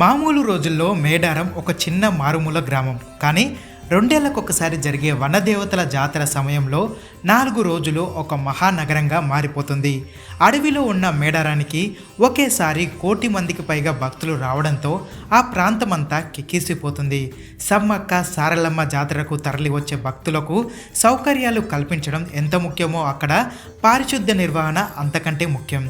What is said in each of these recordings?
మామూలు రోజుల్లో మేడారం ఒక చిన్న మారుమూల గ్రామం. కానీ రెండేళ్ళకొకసారి జరిగే వనదేవతల జాతర సమయంలో నాలుగు రోజులు ఒక మహానగరంగా మారిపోతుంది. అడవిలో ఉన్న మేడారానికి ఒకేసారి కోటి మందికి పైగా భక్తులు రావడంతో ఆ ప్రాంతమంతా కిక్కిసిపోతుంది సమ్మక్క సారలమ్మ జాతరకు తరలి వచ్చే భక్తులకు సౌకర్యాలు కల్పించడం ఎంత ముఖ్యమో అక్కడ పారిశుద్ధ్య నిర్వహణ అంతకంటే ముఖ్యం.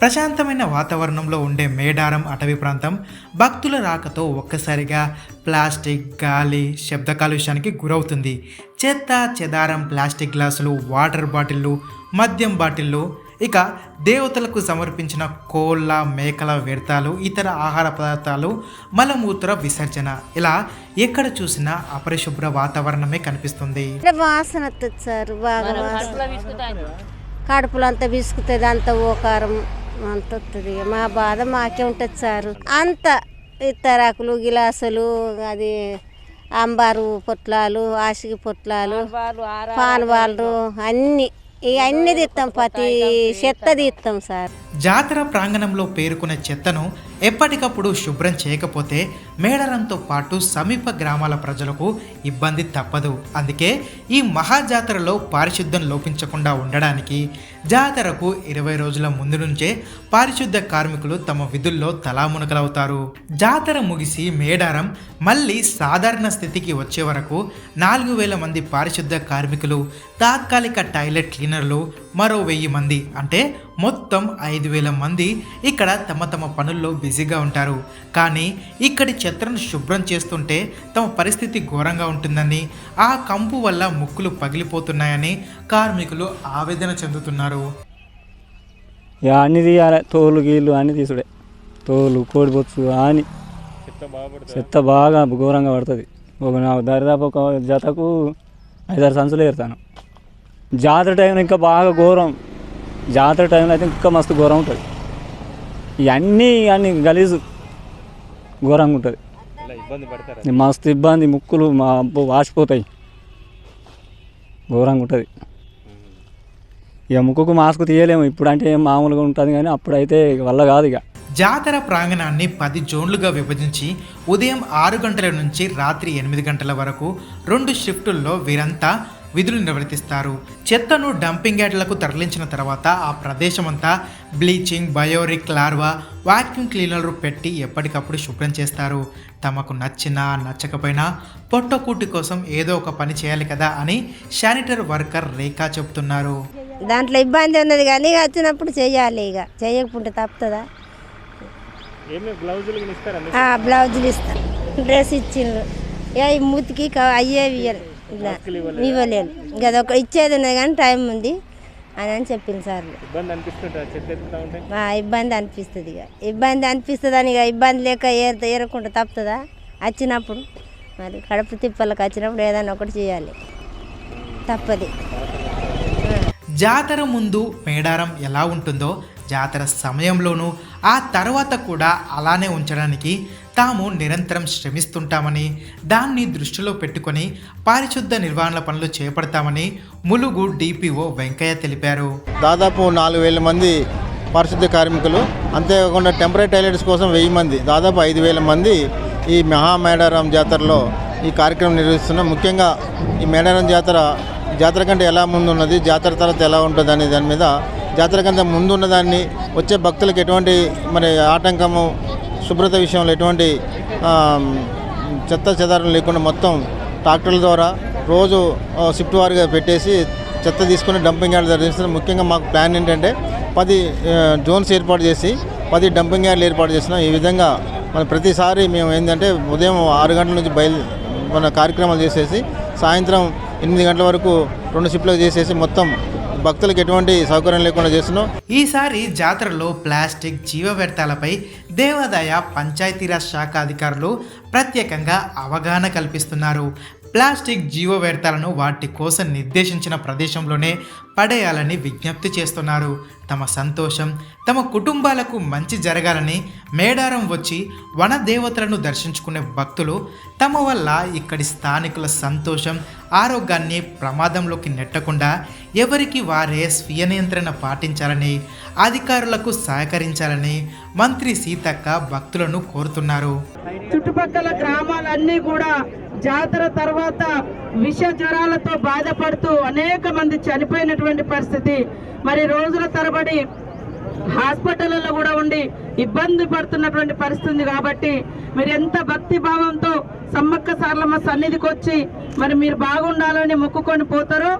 ప్రశాంతమైన వాతావరణంలో ఉండే మేడారం అటవీ ప్రాంతం భక్తుల రాకతో ఒక్కసారిగా ప్లాస్టిక్ గాలి శబ్ద కాలుష్యానికి గురవుతుంది. చెత్త చెదారం ప్లాస్టిక్ గ్లాసులు వాటర్ బాటిళ్ళు మద్యం బాటిళ్ళు ఇక దేవతలకు సమర్పించిన కోళ్ళ మేకల వ్యర్థాలు ఇతర ఆహార పదార్థాలు మలమూత్ర విసర్జన. ఇలా ఎక్కడ చూసినా అపరిశుభ్ర వాతావరణమే కనిపిస్తుంది. అంటే వాసన వస్తుంది సార్ బాగా వాసన. కడుపులో అంతా విసుకుతుంది అంత ఓకారం అంత వస్తుంది మా బాధ మాకే ఉంటుంది సార్. అంత ఇత్తరాకులు గిలాసులు అది అంబారు పొట్లాలు ఆసిగి పొట్లాలు పానవాళ్ళు అన్నీ అన్నీ తీస్తాం ప్రతి చెత్త తీస్తాం సార్. జాతర ప్రాంగణంలో పేరుకునే చెత్తను ఎప్పటికప్పుడు శుభ్రం చేయకపోతే మేడారంతో పాటు సమీప గ్రామాల ప్రజలకు ఇబ్బంది తప్పదు. అందుకే ఈ మహాజాతరలో పారిశుద్ధ్యం లోపించకుండా ఉండడానికి జాతరకు ఇరవై రోజుల ముందు నుంచే పారిశుద్ధ కార్మికులు తమ విధుల్లో తలామునకలవుతారు జాతర ముగిసి మేడారం మళ్ళీ సాధారణ స్థితికి వచ్చే వరకు నాలుగు వేల మంది పారిశుద్ధ కార్మికులు తాత్కాలిక టాయిలెట్ క్లీనర్లు మరో వెయ్యి మంది అంటే మొత్తం ఐదు వేల మంది ఇక్కడ తమ తమ పనుల్లో బిజీగా ఉంటారు. కానీ ఇక్కడి చెత్తను శుభ్రం చేస్తుంటే తమ పరిస్థితి ఘోరంగా ఉంటుందని ఆ కంపు వల్ల ముక్కులు పగిలిపోతున్నాయని కార్మికులు ఆవేదన చెందుతున్నారు. ఇక అన్ని తీయాలి. తోలు గీళ్ళు అన్ని తీసుడే. తోలు కోడిపోచ్చు అని. చెత్త బాగా ఘోరంగా పడుతుంది. ఒక నా దరిదాపు ఒక జతకు ఐదారు సంచులు ఏరుతాను జాతర టైంలో ఇంకా బాగా ఘోరం. జాతర టైంలో అయితే ఇంకా మస్తు ఘోరం ఉంటుంది. ఇవన్నీ అన్ని గలీజు ఘోరంగా ఉంటుంది. మస్తు ఇబ్బంది ముక్కులు మా అబ్బో వాసిపోతాయి. ఘోరంగా ఉంటుంది. ఇక ముక్కుకు మాస్క్ తీయలేము. ఇప్పుడు అంటే మామూలుగా ఉంటుంది కానీ అప్పుడైతే వల్ల కాదు ఇక. జాతర ప్రాంగణాన్ని పది జోన్లుగా విభజించి ఉదయం ఆరు గంటల నుంచి రాత్రి ఎనిమిది గంటల వరకు రెండు షిఫ్టుల్లో వీరంతా విధులు నిర్వర్తిస్తారు. చెత్తను డంపింగ్ యార్డులకు తరలించిన తర్వాత ఆ ప్రదేశమంతా బ్లీచింగ్ బయోరిక్ లార్వా వాక్యూమ్ క్లీనర్లు పెట్టి ఎప్పటికప్పుడు శుభ్రం చేస్తారు. తమకు నచ్చినా నచ్చకపోయినా పొట్టకూటి కోసం ఏదో ఒక పని చేయాలి కదా అని శానిటర్ వర్కర్ రేఖా చెబుతున్నారు. దాంట్లో ఇబ్బంది ఉన్నది కానీ వచ్చినప్పుడు చెయ్యాలి ఇక. చేయకపోతే తప్పుతుందా? బ్లౌజులు ఇస్తాను డ్రెస్ ఇచ్చిండ్రు. ఇక ఈ మూతికి అయ్యేవి ఇయ్యరు. ఇలా ఇవ్వలేను. ఇక అదొక ఇచ్చేది ఉన్నది కానీ టైం ఉంది అని అని చెప్పింది సార్ ఇబ్బంది అనిపిస్తుంది ఇక. ఇబ్బంది అనిపిస్తుంది అని ఇక ఇబ్బంది లేక ఏర ఏరకుండా తప్పుతుందా? వచ్చినప్పుడు. మరి కడుపు తిప్పలకు వచ్చినప్పుడు ఏదైనా ఒకటి చేయాలి. తప్పది. జాతర ముందు మేడారం ఎలా ఉంటుందో జాతర సమయంలోనూ ఆ తర్వాత కూడా అలానే ఉంచడానికి తాము నిరంతరం శ్రమిస్తుంటామని దాన్ని దృష్టిలో పెట్టుకొని పారిశుద్ధ నిర్వహణ పనులు చేపడతామని ములుగు డిపిఓ వెంకయ్య తెలిపారు. దాదాపు నాలుగు వేల మంది పారిశుద్ధ కార్మికులు అంతేకాకుండా టెంపరీ టాయిలెట్స్ కోసం వెయ్యి మంది దాదాపు ఐదు వేల మంది ఈ మహామేడారం జాతరలో ఈ కార్యక్రమం నిర్వహిస్తున్నాం ముఖ్యంగా ఈ మేడారం జాతర జాతర కంటే ఎలా ముందున్నది జాతర తర్వాత ఎలా ఉంటుంది అనే దాని మీద జాతర కంటే ముందున్న దాన్ని వచ్చే భక్తులకు ఎటువంటి మరి ఆటంకము శుభ్రత విషయంలో ఎటువంటి చెత్త చెదారం లేకుండా మొత్తం ట్రాక్టర్ల ద్వారా రోజు షిఫ్ట్ వారిగా పెట్టేసి చెత్త తీసుకుని డంపింగ్ యార్డ్ జరిగిస్తుంది ముఖ్యంగా మాకు ప్లాన్ ఏంటంటే పది జోన్స్ ఏర్పాటు చేసి పది డంపింగ్ యార్డ్లు ఏర్పాటు చేసినాం ఈ విధంగా మన ప్రతిసారి మేము ఏంటంటే ఉదయం ఆరు గంటల నుంచి బయలు మన కార్యక్రమాలు చేసేసి సాయంత్రం ఎనిమిది గంటల వరకు రెండు షిఫ్ట్లు చేసేసి మొత్తం భక్తులకు ఎటువంటి సౌకర్యం లేకుండా చేస్తున్నాం ఈసారి జాతరలో ప్లాస్టిక్ జీవ వ్యర్థాలపై దేవాదాయ పంచాయతీరాజ్ శాఖ అధికారులు ప్రత్యేకంగా అవగాహన కల్పిస్తున్నారు. ప్లాస్టిక్ జీవ వ్యర్థాలను వాటి కోసం నిర్దేశించిన ప్రదేశంలోనే పడేయాలని విజ్ఞప్తి చేస్తున్నారు. తమ సంతోషం తమ కుటుంబాలకు మంచి జరగాలని మేడారం వచ్చి వన దేవతలను దర్శించుకునే భక్తులు తమ వల్ల ఇక్కడి స్థానికుల సంతోషం ఆరోగ్యాన్ని ప్రమాదంలోకి నెట్టకుండా ఎవరికి వారే స్వీయ నియంత్రణ పాటించాలని అధికారులకు సహకరించాలని మంత్రి సీతక్క భక్తులను కోరుతున్నారు. చుట్టుపక్కల గ్రామాలన్నీ కూడా జాతర తర్వాత విష జ్వరాలతో బాధపడుతూ అనేక మంది చనిపోయినటువంటి పరిస్థితి. మరి రోజుల తరబడి హాస్పిటల్లో కూడా ఉండి ఇబ్బంది పడుతున్నటువంటి పరిస్థితి కాబట్టి మీరు ఎంత భక్తి భావంతో సమ్మక్క సార్లమ్మ సన్నిధికి వచ్చి మరి మీరు బాగుండాలని మొక్కుకొని పోతారో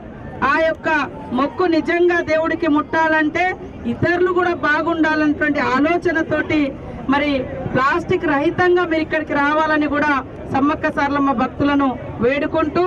ఆ యొక్క మొక్కు నిజంగా దేవుడికి ముట్టాలంటే ఇతరులు కూడా బాగుండాలన్నటువంటి ఆలోచనతోటి మరి ప్లాస్టిక్ రహితంగా మీరు ఇక్కడికి రావాలని కూడా సమ్మక్క సార్లమ్మ భక్తులను వేడుకుంటూ